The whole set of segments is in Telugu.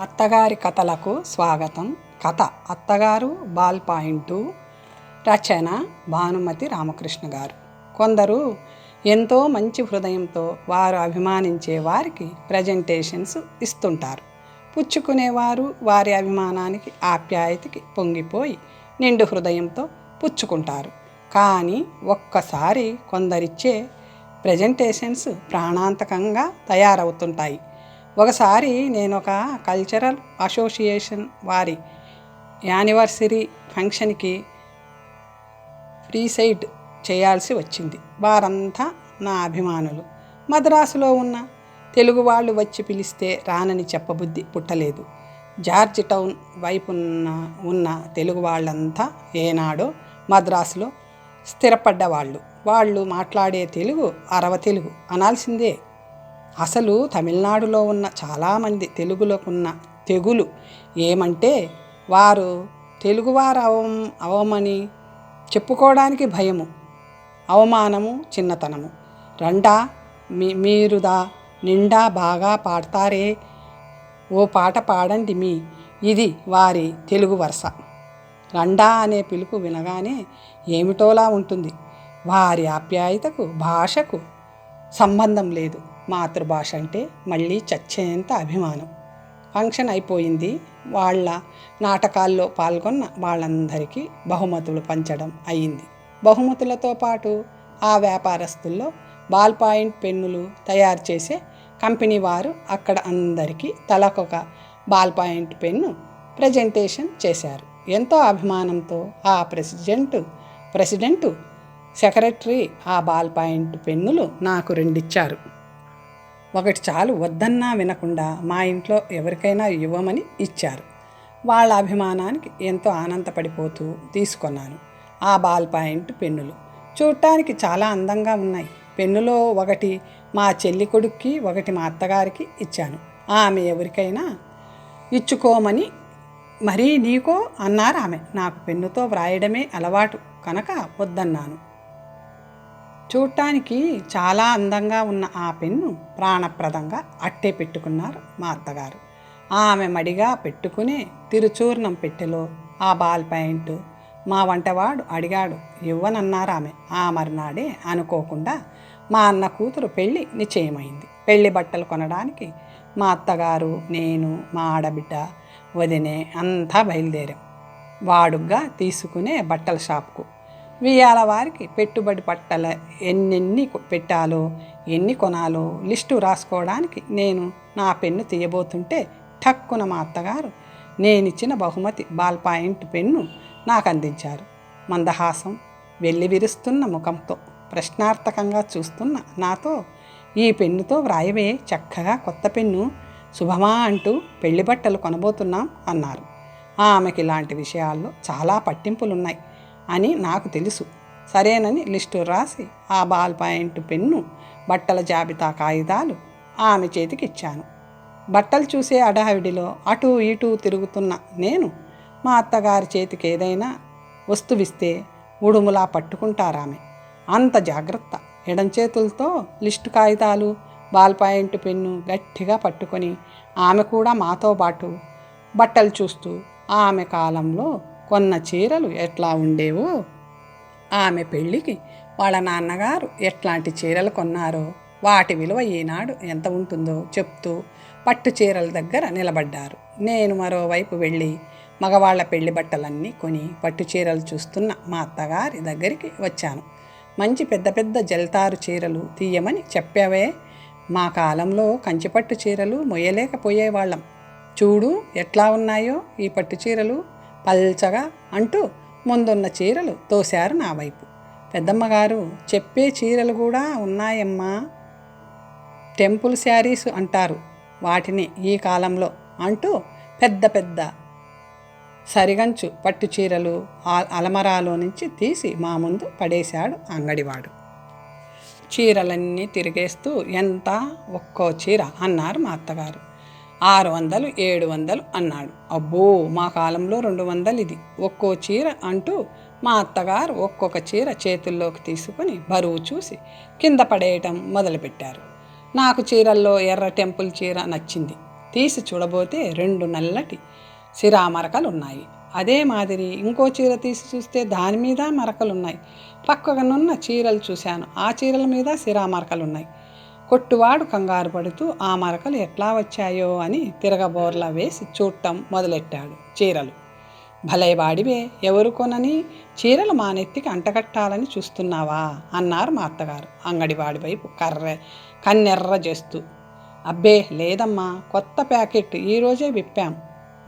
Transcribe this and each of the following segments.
అత్తగారి కథలకు స్వాగతం. కథ అత్తగారు బాల్ పాయింటు రచన భానుమతి రామకృష్ణ గారు. కొందరు ఎంతో మంచి హృదయంతో వారు అభిమానించే వారికి ప్రజెంటేషన్స్ ఇస్తుంటారు. పుచ్చుకునేవారు వారి అభిమానానికి ఆప్యాయతకి పొంగిపోయి నిండు హృదయంతో పుచ్చుకుంటారు. కానీ ఒక్కసారి కొందరిచ్చే ప్రజెంటేషన్స్ ప్రాణాంతకంగా తయారవుతుంటాయి. ఒకసారి నేను ఒక కల్చరల్ అసోసియేషన్ వారి యానివర్సరీ ఫంక్షన్కి ప్రీసైడ్ చేయాల్సి వచ్చింది. వారంతా నా అభిమానులు. మద్రాసులో ఉన్న తెలుగు వాళ్ళు వచ్చి పిలిస్తే రానని చెప్పబుద్ధి పుట్టలేదు. జార్జ్ టౌన్ వైపున్న ఉన్న తెలుగు వాళ్ళంతా ఏనాడో మద్రాసులో స్థిరపడ్డవాళ్ళు. వాళ్ళు మాట్లాడే తెలుగు అరవ తెలుగు అనాల్సిందే. అసలు తమిళనాడులో ఉన్న చాలామంది తెలుగులోకున్న తెగులు ఏమంటే వారు తెలుగువారు అవం అవమని చెప్పుకోవడానికి భయము అవమానము చిన్నతనము. రండా మీ మీరుదా నిండా బాగా పాడతారే ఓ పాట పాడండి మీ ఇది వారి తెలుగు వరుస. రండా అనే పిలుపు వినగానే ఏమిటోలా ఉంటుంది. వారి ఆప్యాయతకు భాషకు సంబంధం లేదు. మాతృభాష అంటే మళ్ళీ చచ్చేంత అభిమానం. ఫంక్షన్ అయిపోయింది. వాళ్ళ నాటకాల్లో పాల్గొన్న వాళ్ళందరికీ బహుమతులు పంచడం అయింది. బహుమతులతో పాటు ఆ వ్యాపారస్తుల్లో బాల్ పాయింట్ పెన్నులు తయారు చేసే కంపెనీ వారు అక్కడ అందరికీ తలకొక బాల్ పాయింట్ పెన్ను ప్రజెంటేషన్ చేశారు. ఎంతో అభిమానంతో ఆ ప్రెసిడెంట్ ప్రెసిడెంటు సెక్రటరీ ఆ బాల్ పాయింట్ పెన్నులు నాకు రెండిచ్చారు. ఒకటి చాలు వద్దన్నా వినకుండా మా ఇంట్లో ఎవరికైనా ఇవ్వమని ఇచ్చారు. వాళ్ళ అభిమానానికి ఎంతో ఆనందపడిపోతూ తీసుకున్నాను. ఆ బాల్ పాయింట్ పెన్నులు. చూడటానికి చాలా అందంగా ఉన్నాయి. పెన్నులో ఒకటి మా చెల్లి కొడుక్కి ఒకటి మా అత్తగారికి ఇచ్చాను. ఆమె ఎవరికైనా ఇచ్చుకోమని మరీ నీకో అన్నారు ఆమె. నాకు పెన్నుతో వ్రాయడమే అలవాటు. కనుక వద్దన్నాను. చూడటానికి చాలా అందంగా ఉన్న ఆ పెన్ను ప్రాణప్రదంగా అట్టే పెట్టుకున్నారు మా అత్తగారు. ఆమె మడిగా పెట్టుకునే తిరుచూర్ణం పెట్టెలో ఆ బాల్ పాయింట్ మా వంటవాడు అడిగాడు ఇవ్వనన్నారు ఆమె. ఆ మర్నాడే అనుకోకుండా మా అన్న కూతురు పెళ్ళి నిశ్చయమైంది. పెళ్ళి బట్టలు కొనడానికి మా అత్తగారు నేను మా ఆడబిడ్డ వదినే అంతా బయలుదేరాం. వాడుగ్గా తీసుకునే బట్టల షాప్కు వియాల వారికి పెట్టుబడి పట్టల ఎన్నెన్ని పెట్టాలో ఎన్ని కొనాలో లిస్టు రాసుకోవడానికి నేను నా పెన్ను తీయబోతుంటే ఠక్కున మా అత్తగారు నేనిచ్చిన బహుమతి బాల్ పాయింట్ పెన్ను నాకు అందించారు మందహాసం వెళ్ళి విరుస్తున్న ముఖంతో ప్రశ్నార్థకంగా చూస్తున్న నాతో ఈ పెన్నుతో వ్రాయవే చక్కగా కొత్త పెన్ను శుభమా అంటూ పెళ్ళి బట్టలు కొనబోతున్నాం అన్నారు. ఆమెకి ఇలాంటి విషయాల్లో చాలా పట్టింపులున్నాయి. అని నాకు తెలుసు. సరేనని లిస్టు రాసి ఆ బాల్ పాయింట్ పెన్ను బట్టల జాబితా కాగితాలు ఆమె చేతికి ఇచ్చాను బట్టలు చూసే అడావిడిలో అటు ఇటు తిరుగుతున్న నేను మా అత్తగారి చేతికి ఏదైనా వస్తువిస్తే ఉడుములా పట్టుకుంటారామె. అంత జాగ్రత్త. ఎడం చేతులతో లిస్టు కాగితాలు బాల్ పాయింట్ పెన్ను గట్టిగా పట్టుకొని ఆమె కూడా మాతో పాటు బట్టలు చూస్తూ ఆమె కాలంలో కొన్న చీరలు ఎట్లా ఉండేవో? ఆమె పెళ్ళికి వాళ్ళ నాన్నగారు ఎట్లాంటి చీరలు కొన్నారో వాటి విలువ ఈనాడు ఎంత ఉంటుందో చెప్తూ పట్టు చీరల దగ్గర నిలబడ్డారు. నేను మరోవైపు వెళ్ళి మగవాళ్ళ పెళ్ళి బట్టలన్నీ కొని పట్టు చీరలు చూస్తున్న మా అత్తగారి దగ్గరికి వచ్చాను. మంచి పెద్ద పెద్ద జల్తారు చీరలు తీయమని చెప్పావే? మా కాలంలో కంచిపట్టు చీరలు మొయ్యలేకపోయేవాళ్ళం. చూడు ఎట్లా ఉన్నాయో ఈ పట్టు చీరలు. పల్చగా అంటూ ముందున్న చీరలు తోశారు నా వైపు. పెద్దమ్మగారు చెప్పే చీరలు కూడా ఉన్నాయమ్మా. టెంపుల్ శారీస్ అంటారు వాటిని ఈ కాలంలో అంటూ పెద్ద పెద్ద సరిగంచు పట్టు చీరలు అలమరాలో నుంచి తీసి మా ముందు పడేశాడు అంగడివాడు. చీరలన్నీ తిరిగేస్తూ ఎంత ఒక్కో చీర అన్నారు మా అత్తగారు. ఆరు వందలు ఏడు వందలు అన్నాడు. అబ్బో మా కాలంలో రెండు వందలు ఇది ఒక్కో చీర అంటూ మా అత్తగారు ఒక్కొక్క చీర చేతుల్లోకి తీసుకుని బరువు చూసి కింద పడేయటం మొదలుపెట్టారు. నాకు చీరల్లో ఎర్ర టెంపుల్ చీర నచ్చింది. తీసి చూడబోతే రెండు నల్లటి సిరా మరకలు ఉన్నాయి అదే మాదిరి ఇంకో చీర తీసి చూస్తే దాని మీద మరకలు ఉన్నాయి పక్కనున్న చీరలు చూశాను. ఆ చీరల మీద సిరా మరకలు ఉన్నాయి కొట్టువాడు కంగారు పడుతూ ఆ మరకలు ఎట్లా వచ్చాయో అని తిరగబోర్లా వేసి చూడటం మొదలెట్టాడు చీరలు. భలే వాడివే ఎవరు కొనని? చీరలు మా నెత్తికి అంటగట్టాలని చూస్తున్నావా? అన్నారు మా అత్తగారు అంగడివాడి వైపు కర్రె కన్నెర్ర చేస్తూ. అబ్బే లేదమ్మా కొత్త ప్యాకెట్ ఈరోజే విప్పాం.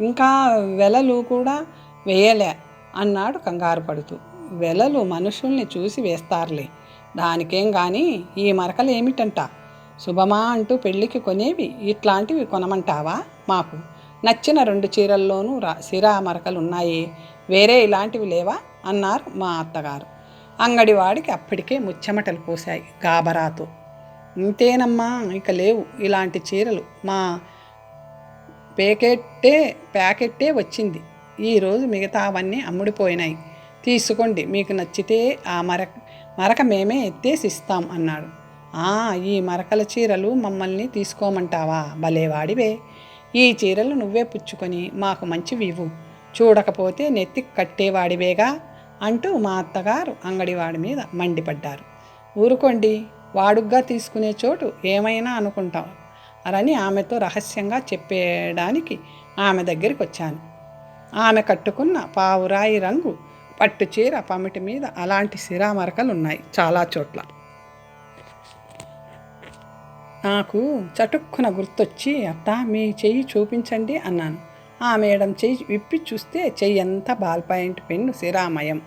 ఇంకా వెలలు కూడా వేయలే అన్నాడు కంగారు పడుతూ. వెలలు మనుషుల్ని చూసి వేస్తారులే. దానికేం కానీ ఈ మరకలు ఏమిటంట శుభమా అంటూ పెళ్ళికి కొనేవి. ఇట్లాంటివి కొనమంటావా? మాకు నచ్చిన రెండు చీరల్లోనూ రా సిరా మరకలు ఉన్నాయి వేరే ఇలాంటివి లేవా? అన్నారు మా అత్తగారు. అంగడివాడికి అప్పటికే ముచ్చెమటలు పోశాయి గాబరాతో. ఇంతేనమ్మా ఇక లేవు. ఇలాంటి చీరలు మా ప్యాకెట్టే ప్యాకెట్టే వచ్చింది. ఈరోజు మిగతా అవన్నీ అమ్ముడిపోయినాయి. తీసుకోండి మీకు నచ్చితే ఆ మరక మరక మేమే ఎత్తేసి ఇస్తాం అన్నాడు. ఈ మరకల చీరలు మమ్మల్ని తీసుకోమంటావా? భలేవాడివే. ఈ చీరలు నువ్వే పుచ్చుకొని మాకు మంచివి ఇవ్వు. చూడకపోతే నెత్తి కట్టేవాడివేగా అంటూ మా అత్తగారు అంగడివాడి మీద మండిపడ్డారు. ఊరుకోండి వాడుగ్గా తీసుకునే చోటు ఏమైనా అనుకుంటాం. అని ఆమెతో రహస్యంగా చెప్పేయడానికి ఆమె దగ్గరికి వచ్చాను ఆమె కట్టుకున్న పావురాయి రంగు పట్టు చీర పమిటి మీద అలాంటి సిరా మరకలు ఉన్నాయి చాలా చోట్ల. నాకు చటుక్కున గుర్తొచ్చి అత్త మీ చెయ్యి చూపించండి అన్నాను. ఆ మేడం చెయ్యి విప్పి చూస్తే చెయ్యి అంతా బాల్ పాయింట్ పెన్ను సిరామయం.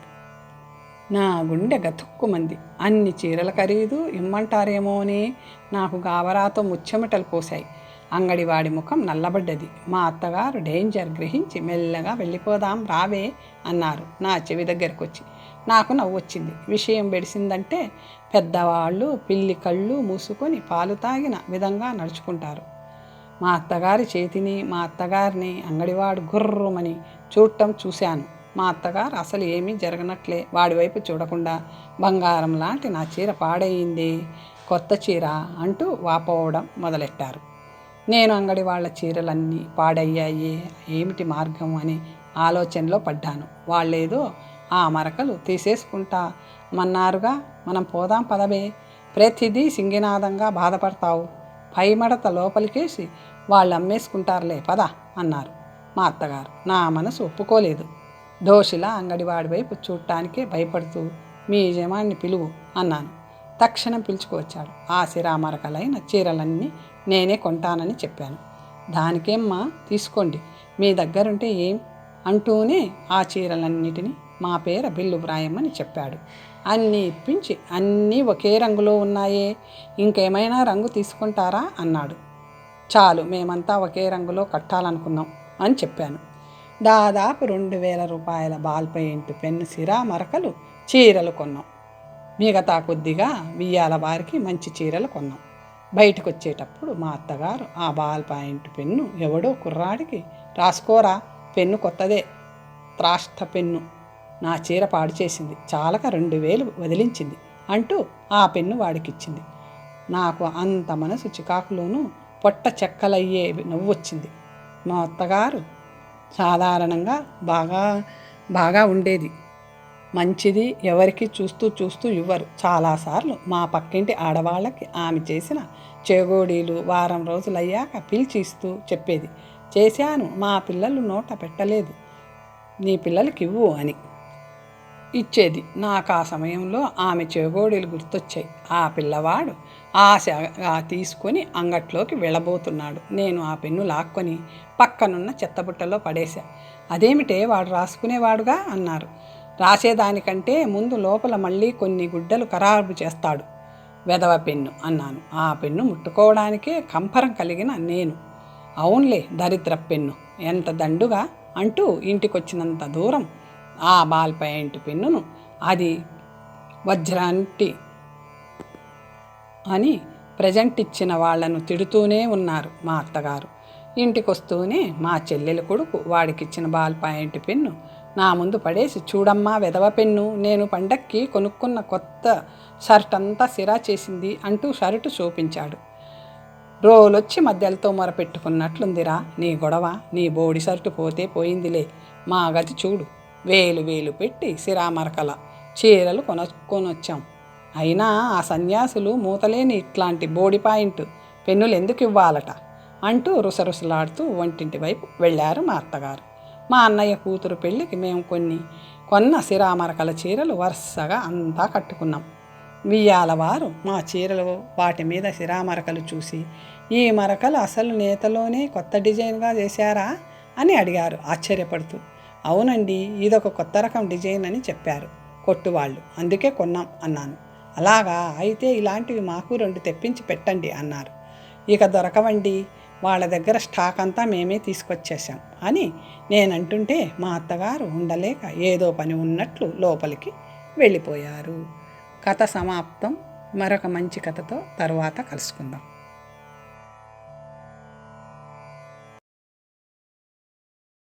నా గుండె గతుక్కుమంది. అన్ని చీరల ఖరీదు ఇమ్మంటారేమోనే? నాకు గావరాతో ముచ్చెమటలు పోశాయి. అంగడివాడి ముఖం నల్లబడ్డది. మా అత్తగారు డేంజర్ గ్రహించి మెల్లగా వెళ్ళిపోదాం రావే అన్నారు. నా చెవి దగ్గరకు వచ్చి నాకు నవ్వొచ్చింది. విషయం పెడిసిందంటే పెద్దవాళ్ళు పిల్లి కళ్ళు మూసుకొని పాలు తాగిన విధంగా నడుచుకుంటారు. మా అత్తగారి చేతిని మా అత్తగారిని అంగడివాడు గుర్రమని చూడటం చూశాను. మా అత్తగారు అసలు ఏమీ జరగనట్లే. వాడి వైపు చూడకుండా బంగారం లాంటి నా చీర పాడయింది కొత్త చీర అంటూ వాపోవడం మొదలెట్టారు. నేను అంగడి వాళ్ళ చీరలన్నీ పాడయ్యాయి. ఏమిటి మార్గం అని ఆలోచనలో పడ్డాను. వాళ్ళేదో ఆ మరకలు తీసేసుకుంటా మన్నారుగా మనం పోదాం పదవే. ప్రతిదీ సింగినాదంగా బాధపడతావు. పై మడత లోపలికేసి వాళ్ళు అమ్మేసుకుంటారులే పద అన్నారు మా అత్తగారు. నా మనసు ఒప్పుకోలేదు. దోషిలా అంగడివాడి వైపు చూడటానికే భయపడుతూ మీ యజమాన్ని పిలువు అన్నాను. తక్షణం పిలుచుకువచ్చాడు. ఆ సిరామరకలైన చీరలన్నీ నేనే కొంటానని చెప్పాను. దానికేమ్మా తీసుకోండి. మీ దగ్గరుంటే ఏం? అంటూనే ఆ చీరలన్నిటినీ మా పేర బిల్లు వ్రాయమని చెప్పాడు. అన్నీ ఇప్పించి అన్నీ ఒకే రంగులో ఉన్నాయే ఇంకేమైనా రంగు తీసుకుంటారా? అన్నాడు. చాలు మేమంతా ఒకే రంగులో కట్టాలనుకున్నాం అని చెప్పాను. దాదాపు రెండు వేల రూపాయల బాల్ పెయింట్ పెన్ను సిరా మరకలు చీరలు కొన్నాం. మిగతా కొద్దిగా వియ్యాల వారికి మంచి చీరలు కొన్నాం. బయటకు వచ్చేటప్పుడు మా అత్తగారు ఆ బాల్ పాయింట్ పెన్ను ఎవడో కుర్రాడికి రాసుకోరా? పెన్ను కొత్తదే త్రాష్ట పెన్ను. నా చీర పాడు చేసింది. చాలక రెండు వేలు వదిలించింది అంటూ ఆ పెన్ను వాడికిచ్చింది. నాకు అంత మనసు చికాకులోనూ పొట్ట చెక్కలయ్యే నవ్వొచ్చింది. మా అత్తగారు సాధారణంగా బాగా బాగా ఉండేది. మంచిది ఎవరికి చూస్తూ చూస్తూ ఇవ్వరు. చాలాసార్లు మా పక్కింటి ఆడవాళ్ళకి ఆమె చేసిన చేగోడీలు వారం రోజులయ్యాక పిలిచి ఇస్తూ చెప్పేది. చేశాను మా పిల్లలు నోట పెట్టలేదు. నీ పిల్లలకి ఇవ్వు అని. ఇచ్చేది. నాకు ఆ సమయంలో ఆమె చెగోడీలు గుర్తొచ్చాయి. ఆ పిల్లవాడు ఆశగా తీసుకొని అంగట్లోకి వెళ్ళబోతున్నాడు. నేను ఆ పెన్ను లాక్కొని పక్కనున్న చెత్తబుట్టలో పడేశా. అదేమిటే వాడు రాసుకునేవాడుగా? అన్నారు. రాసేదానికంటే ముందు లోపల మళ్ళీ కొన్ని గుడ్డలు ఖరారు చేస్తాడు. వెదవ పెన్ను అన్నాను. ఆ పెన్ను ముట్టుకోవడానికే కంపరం కలిగిన నేను. అవునులే దరిద్ర పెన్ను. ఎంత దండుగా అంటూ ఇంటికొచ్చినంత దూరం ఆ బాల్ పాయింట్ పెన్నును అది వజ్రాంటి అని ప్రజెంట్ ఇచ్చిన వాళ్ళను తిడుతూనే ఉన్నారు మా అత్తగారు. ఇంటికొస్తూనే మా చెల్లెలు కొడుకు వాడికిచ్చిన బాల్ పాయింట్ పెన్ను నా ముందు పడేసి చూడమ్మా వెదవ పెన్ను నేను పండక్కి కొనుక్కున్న కొత్త షర్ట్ అంతా సిరా చేసింది అంటూ షర్టు చూపించాడు. రోలొచ్చి మధ్యలతో మొరపెట్టుకున్నట్లుందిరా నీ గొడవ నీ బోడి షర్టు పోతే పోయిందిలే మా గతి చూడు. వేలు వేలు పెట్టి సిరామరకల చీరలు కొనుక్కొనొచ్చాం అయినా ఆ సన్యాసులు మూతలేని ఇట్లాంటి బోడి పాయింట్ పెన్నులు ఎందుకు ఇవ్వాలట? అంటూ రుసరుసలాడుతూ వంటింటి వైపు వెళ్ళారు మా అత్తగారు. మా అన్నయ్య కూతురు పెళ్ళికి మేము కొన్ని కొన్న సిరామరకల చీరలు వరుసగా అంతా కట్టుకున్నాం. వియ్యాల వారు మా చీరలు వాటి మీద సిరామరకలు చూసి ఈ మరకలు అసలు నేతలోనే కొత్త డిజైన్గా చేశారా? అని అడిగారు ఆశ్చర్యపడుతూ. అవునండి ఇదొక కొత్త రకం డిజైన్ అని చెప్పారు. కొట్టువాళ్ళు. అందుకే కొన్నాం అన్నాను. అలాగా? అయితే ఇలాంటివి మాకు రెండు తెప్పించి పెట్టండి అన్నారు. ఇక దొరకవండి వాళ్ళ దగ్గర స్టాక్ అంతా మేమే తీసుకొచ్చేసాం అని నేనంటుంటే మా అత్తగారు ఉండలేక ఏదో పని ఉన్నట్లు లోపలికి వెళ్ళిపోయారు. కథ సమాప్తం. మరొక మంచి కథతో తరువాత కలుసుకుందాం.